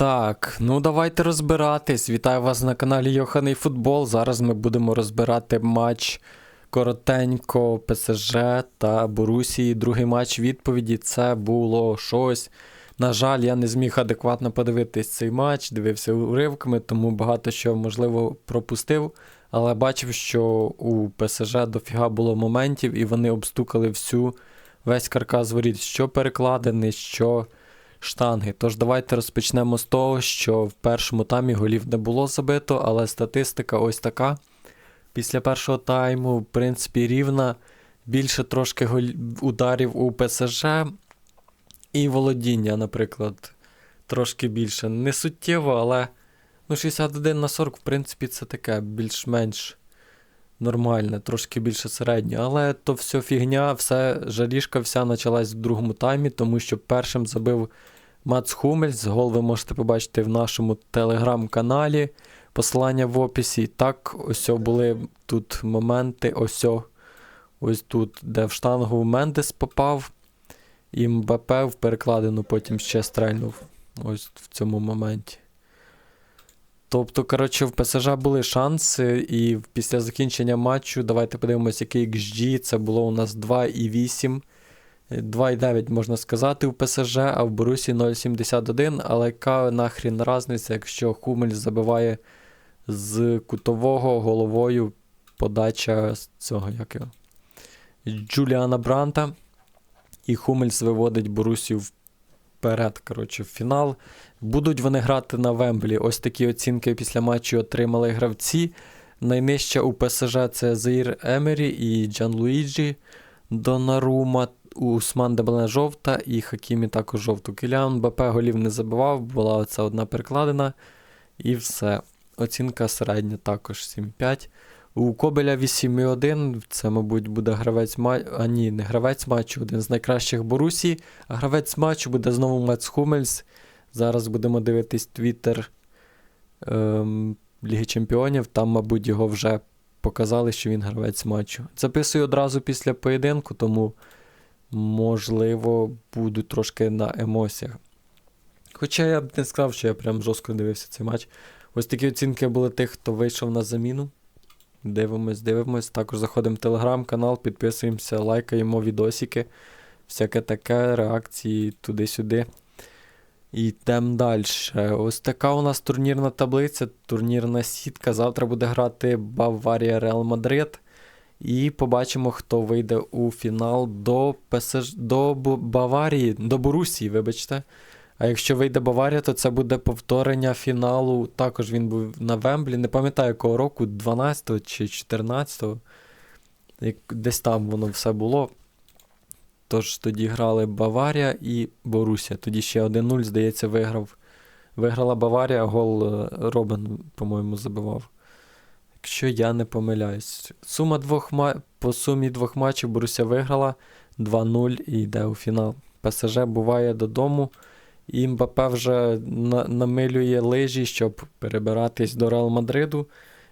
Так, ну давайте розбиратись. Вітаю вас на каналі Йоханий Футбол. Зараз ми будемо розбирати матч коротенько ПСЖ та Борусії. Другий матч відповіді це було щось. На жаль, я не зміг адекватно подивитись цей матч, дивився уривками, тому багато що можливо пропустив. Але бачив, що у ПСЖ дофіга було моментів, і вони обстукали всю весь каркас воріт, що перекладений, що штанги. Тож давайте розпочнемо з того, що в першому таймі голів не було забито, але статистика ось така. Після першого тайму, в принципі, рівна. Більше трошки ударів у ПСЖ. І володіння, наприклад, трошки більше. Не суттєво, але ну, 61 на 40, в принципі, це таке більш-менш нормальне, трошки більше середнє. Але то все фігня, все жалішка вся почалась в другому таймі, тому що першим забив Мац Хумельс. Гол ви можете побачити в нашому телеграм-каналі. Посилання в описі. Так, ось були тут моменти, ось ось тут, де в штангу Мендес попав. І МБП в перекладину потім ще стрельнув. Ось в цьому моменті. Тобто, коротше, в ПСЖ були шанси, і після закінчення матчу, давайте подивимося, який XG. Це було у нас 2,8. 2,9 можна сказати у ПСЖ, а в Борусі 0,71. Але яка нахрін разниця, якщо Хумель забиває з кутового головою подача з цього як його? Джуліана Бранта. І Хумельс виводить Борусію вперед, коротше, в фінал. Будуть вони грати на Вемблі. Ось такі оцінки після матчу отримали гравці. Найнижче у ПСЖ це Заїр Емері і Джан Луїджі Донарума, Усман Дебеле жовта і Хакімі також жовту. Кілян БП голів не забивав, була оця одна перекладина. І все. Оцінка середня також 7,5. У Кобеля 8,1. Це, мабуть, буде гравець матчу. А ні, не гравець матчу, один з найкращих Борусі. А гравець матчу буде знову Мец Хумельс. Зараз будемо дивитись твіттер ем, Ліги Чемпіонів. Там, мабуть, його вже показали, що він гравець матчу. Записую одразу після поєдинку, тому, можливо, буду трошки на емоціях. Хоча я б не сказав, що я прям жорстко дивився цей матч. Ось такі оцінки були тих, хто вийшов на заміну. Дивимось, дивимось. Також заходимо в телеграм-канал, підписуємося, лайкаємо відосики. Всяке таке, реакції туди-сюди. І йдемо далі. Ось така у нас турнірна таблиця, турнірна сітка. Завтра буде грати Баварія Реал Мадрид. І побачимо, хто вийде у фінал до ПСЖ, до Баварії, до Борусії, вибачте. А якщо вийде Баварія, то це буде повторення фіналу. Також він був на Вемблі. Не пам'ятаю якого року, 12 чи 14. Десь там воно все було. Тож тоді грали Баварія і Борусія. Тоді ще 1-0, здається, виграв. Виграла Баварія, гол Робин, по-моєму, забивав. Якщо я не помиляюсь. Сума двох ма... По сумі двох матчів Борусія виграла 2-0 і йде у фінал. ПСЖ буває додому. І Мбапе вже на... намилює лижі, щоб перебиратись до Реал Мадриду,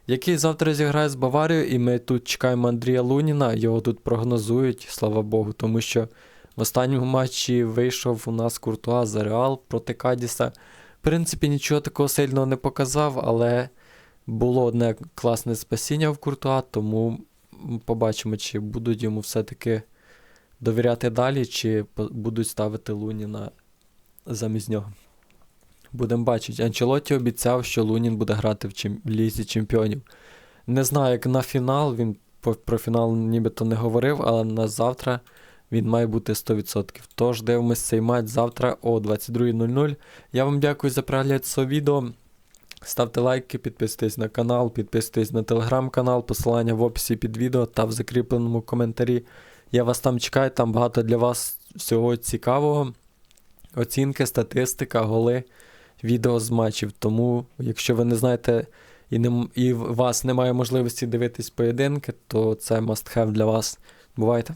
який завтра зіграє з Баварією, і ми тут чекаємо Андрія Луніна. Його тут прогнозують, слава Богу, тому що в останньому матчі вийшов у нас Куртуа за Реал проти Кадіса. В принципі, нічого такого сильного не показав, але було одне класне спасіння в Куртуа, тому побачимо, чи будуть йому все-таки довіряти далі, чи будуть ставити Луніна замість нього. Будемо бачити. Анчелоті обіцяв, що Лунін буде грати в, чем... в Лізі Чемпіонів. Не знаю, як на фінал, він про фінал нібито не говорив, але на завтра він має бути 100%. Тож дивимось цей матч завтра о 22.00. Я вам дякую за перегляд цього відео. Ставте лайки, підписуйтесь на канал, підписуйтесь на телеграм-канал, посилання в описі під відео та в закріпленому коментарі. Я вас там чекаю, там багато для вас всього цікавого. Оцінки, статистика, голи, відео з матчів. Тому, якщо ви не знаєте і не, і у вас немає можливості дивитись поєдинки, то це must have для вас. Бувайте!